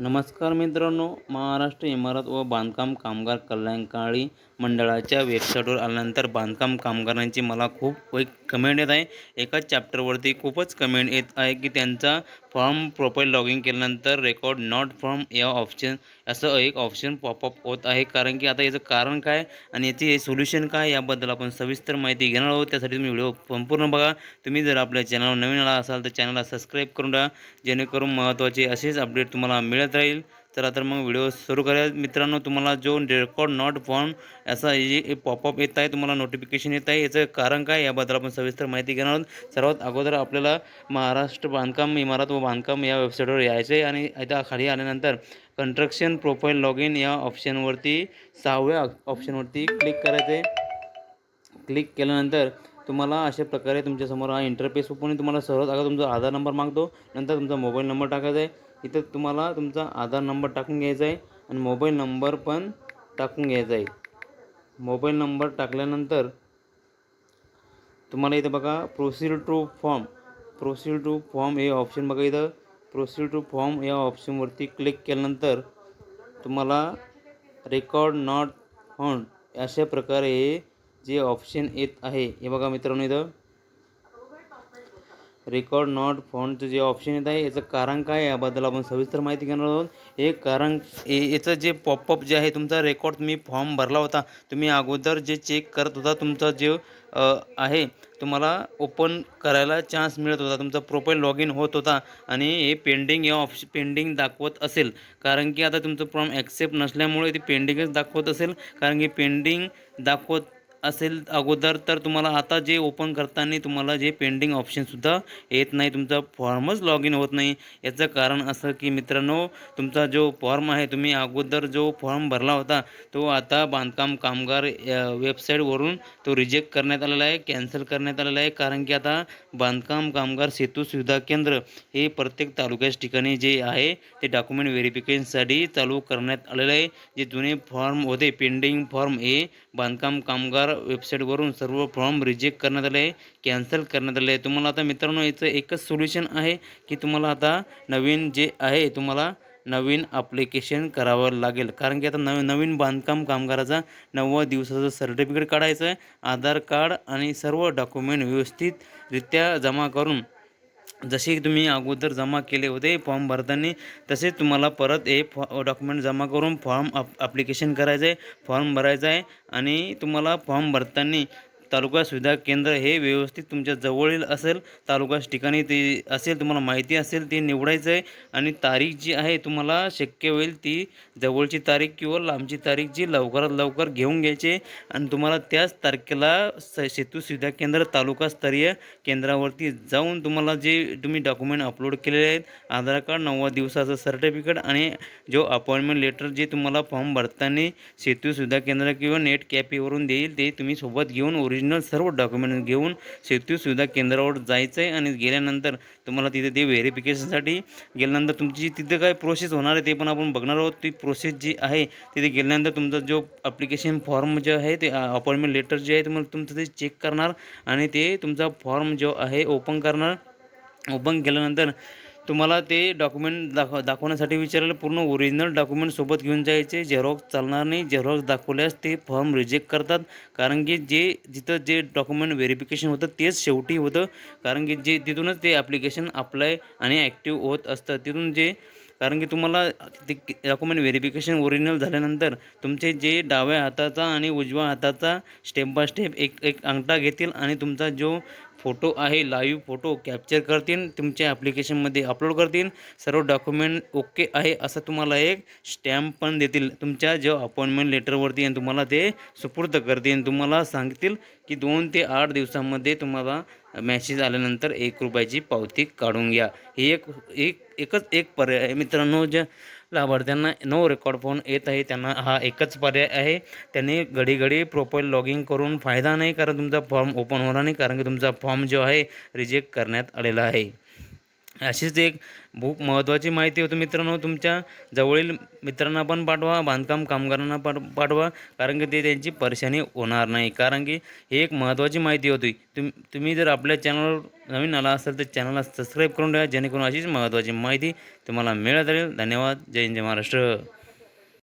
नमस्कार मित्रांनो महाराष्ट्र इमारत व बांधकाम कामगार कल्याणकारी मंडळाच्या वेबसाईटवर आल्यानंतर बांधकाम कामगारांची मला खूप एक कमेंट येत आहे. एकाच चॅप्टरवरती खूपच कमेंट येत आहे की त्यांचा फॉर्म प्रोफाईल लॉग इन केल्यानंतर रेकॉर्ड नॉट फॉर्म या ऑप्शन असं एक ऑप्शन पॉपअप होत आहे. कारण की आता याचं कारण काय आणि याची सोल्युशन काय याबद्दल आपण सविस्तर माहिती घेणार आहोत. त्यासाठी तुम्ही व्हिडिओ संपूर्ण बघा. तुम्ही जर आपल्या चॅनलवर नवीन आला असाल तर चॅनलला सबस्क्राईब करून द्या जेणेकरून महत्त्वाचे असेच अपडेट तुम्हाला मिळत राहील. चला तर मग व्हिडिओ सुरू करूया. मित्रांनो तुम्हाला जो रेकॉर्ड नॉट फॉर्म असा जे पॉपअप येत आहे तुम्हाला नोटिफिकेशन येत आहे. याचं कारण काय? याबद्दल आपण सविस्तर माहिती घेणार आहोत. सर्वात अगोदर आपल्याला महाराष्ट्र बांधकाम इमारत व बांधकाम या वेबसाईटवर यायचं आहे आणि आता खाली आल्यानंतर कंस्ट्रक्शन प्रोफाईल लॉग इन या ऑप्शनवरती सहाव्या ऑप्शनवरती क्लिक करायचं आहे क्लिक केल्यानंतर तुम्हाला अशा प्रकारे तुमच्यासमोर हा इंटरफेस ओपन तुम्हाला सर्वात अगोदर तुमचा आधार नंबर मागतो. नंतर तुमचा मोबाईल नंबर टाकायचा आहे. इथं तुम्हाला तुमचा आधार नंबर टाकून घ्यायचा आहे आणि मोबाईल नंबर पण टाकून घ्यायचा आहे. मोबाईल नंबर टाकल्यानंतर तुम्हाला इथं बघा proceed to form proceed to form हे ऑप्शन बघा इथं. प्रोसीड टू फॉर्म या ऑप्शनवरती क्लिक केल्यानंतर तुम्हाला रेकॉर्ड नॉट फाउंड अशा प्रकारे जे ऑप्शन येत आहे हे बघा मित्रांनो इथं. रेकॉर्ड नॉट फॉन्टचं जे ऑप्शन येत आहे याचं कारण काय याबद्दल आपण सविस्तर माहिती घेणार आहोत. हे कारण याचं जे पॉपअप जे आहे तुमचा रेकॉर्ड तुम्ही फॉर्म भरला होता. तुम्ही अगोदर जे चेक करत होता तुमचा जे आहे तुम्हाला ओपन करायला चान्स मिळत होता. तुमचा प्रोफाईल लॉग इन होत होता. आणि हे पेंडिंग या ऑप्श पेंडिंग दाखवत असेल. कारण की आता तुमचं फॉर्म ॲक्सेप्ट नसल्यामुळे ते पेंडिंगच दाखवत असेल. कारण की पेंडिंग दाखवत असेल अगोदर तर तुम्हाला आता जे ओपन करताना तुम्हाला जे पेंडिंग ऑप्शनसुद्धा येत नाही तुमचा फॉर्मच लॉग इन होत नाही. याचं कारण असं की मित्रांनो तुमचा जो फॉर्म आहे तुम्ही अगोदर जो फॉर्म भरला होता तो आता बांधकाम कामगार वेबसाईटवरून तो रिजेक्ट करण्यात आलेला आहे कॅन्सल करण्यात आलेला आहे. कारण की आता बांधकाम कामगार सेतू सुविधा केंद्र हे प्रत्येक तालुक्याच्या ठिकाणी जे आहे ते डॉक्युमेंट व्हेरिफिकेशनसाठी चालू करण्यात आलेलं आहे. जे जुने फॉर्म होते पेंडिंग फॉर्म हे बांधकाम कामगार वेबसाईटवरून सर्व फॉर्म रिजेक्ट करण्यात आले आहे कॅन्सल करण्यात आले. आहे तुम्हाला आता मित्रांनो याचं एकच सोल्युशन आहे की तुम्हाला आता नवीन जे आहे तुम्हाला नवीन अप्लिकेशन करावं लागेल. कारण की आता नवीन नवीन बांधकाम कामगाराचा नव्वद दिवसाचं सर्टिफिकेट काढायचं आहे. आधार कार्ड आणि सर्व डॉक्युमेंट व्यवस्थितरित्या जमा करून जसे तुम्ही अगोदर जमा केले होते फॉर्म भरताना तसेच तुम्हाला परत हे फॉ डॉक्युमेंट जमा करून फॉर्म अप ॲप्लिकेशन करायचं आहे फॉर्म भरायचा आहे आणि तुम्हाला फॉर्म भरताना तालुका सुविधा केंद्र हे व्यवस्थित तुमच्या जवळील असेल तालुकाच ठिकाणी ते असेल तुम्हाला माहिती असेल ते निवडायचं आहे आणि तारीख जी आहे तुम्हाला शक्य होईल ती जवळची तारीख किंवा लांबची तारीख जी लवकरात लवकर घेऊन घ्यायची. आहे आणि तुम्हाला त्याच तारखेला स सेतू सुविधा केंद्र तालुकास्तरीय केंद्रावरती जाऊन तुम्हाला जे तुम्ही डॉक्युमेंट अपलोड केलेले आहेत आधार कार्ड नव्वद दिवसाचं सर्टिफिकेट आणि जो अपॉइंटमेंट लेटर जे तुम्हाला फॉर्म भरताना सेतू सुविधा केंद्र किंवा नेट कॅफेवरून देईल ते तुम्ही सोबत घेऊन ओरिजिनल सर्व डॉक्युमेंट घेऊन सेतू सुविधा केंद्रावर जायचं आहे आणि गेल्यानंतर तुम्हाला तिथे ते व्हेरिफिकेशनसाठी गेल्यानंतर तुमची तिथे काय प्रोसेस होणार आहे ते पण आपण बघणार आहोत. ती प्रोसेस जी आहे तिथे गेल्यानंतर तुमचा जो अप्लिकेशन फॉर्म जे आहे ते अपॉइंटमेंट लेटर जे आहे तुम्हाला तुमचं ते चेक करणार आणि ते तुमचा फॉर्म जो आहे ओपन करणार. ओपन केल्यानंतर तुम्हाला ते डॉक्युमेंट दाखव दाखवण्यासाठी विचारलं पूर्ण ओरिजिनल डॉक्युमेंट सोबत घेऊन जायचे झेरॉक्स चालणार नाही. झेरॉक्स दाखवल्यास ते फॉर्म रिजेक्ट करतात. कारण की जे जिथं जे डॉक्युमेंट व्हेरिफिकेशन होतं तेच शेवटी होतं. कारण की जे तिथूनच ते ॲप्लिकेशन अप्लाय आणि ॲक्टिव्ह होत असतं. तिथून जे कारण की तुम्हाला ते डॉक्युमेंट व्हेरिफिकेशन ओरिजिनल झाल्यानंतर तुमचे जे डाव्या हाताचा आणि उजव्या हाताचा स्टेप बाय स्टेप एक एक अंगठा घेतील आणि तुमचा जो फोटो आहे लाईव्ह फोटो कॅप्चर करतील तुमच्या ॲप्लिकेशनमध्ये अपलोड करतील सर्व डॉक्युमेंट ओके आहे असं तुम्हाला एक स्टॅम्प पण देतील. तुमच्या जो अपॉइंटमेंट लेटरवरती आणि तुम्हाला ते सुपूर्द करतील. तुम्हाला सांगतील की दोन ते आठ दिवसामध्ये तुम्हाला मॅसेज आल्यानंतर एक रुपयाची पावती काढून घ्या. ही एक एक एकच एक पर्याय आहे. मित्रांनो ज्या लाभार्थ्यांना नो रेकॉर्ड फोन येत आहे त्यांना हा एकच पर्याय आहे. त्यांनी घडी घडी लॉग लॉगिंग करून फायदा नाही कारण तुमचा फॉर्म ओपन होणार नाही कारण की तुमचा फॉर्म जो आहे रिजेक्ट करण्यात आलेला आहे. अशीच एक खूप महत्त्वाची माहिती होती मित्रांनो. तुमच्या जवळील मित्रांना पण पाठवा बांधकाम कामगारांना पाठ पाठवा कारण की ते त्यांची परेशानी होणार नाही. कारण की ही एक महत्त्वाची माहिती होती. तुम तुम्ही जर आपल्या चॅनलवर नवीन आला असाल तर चॅनलला सबस्क्राईब करून ठेवा जेणेकरून अशीच महत्त्वाची माहिती तुम्हाला मिळत राहील. धन्यवाद. जय हिंद जय महाराष्ट्र.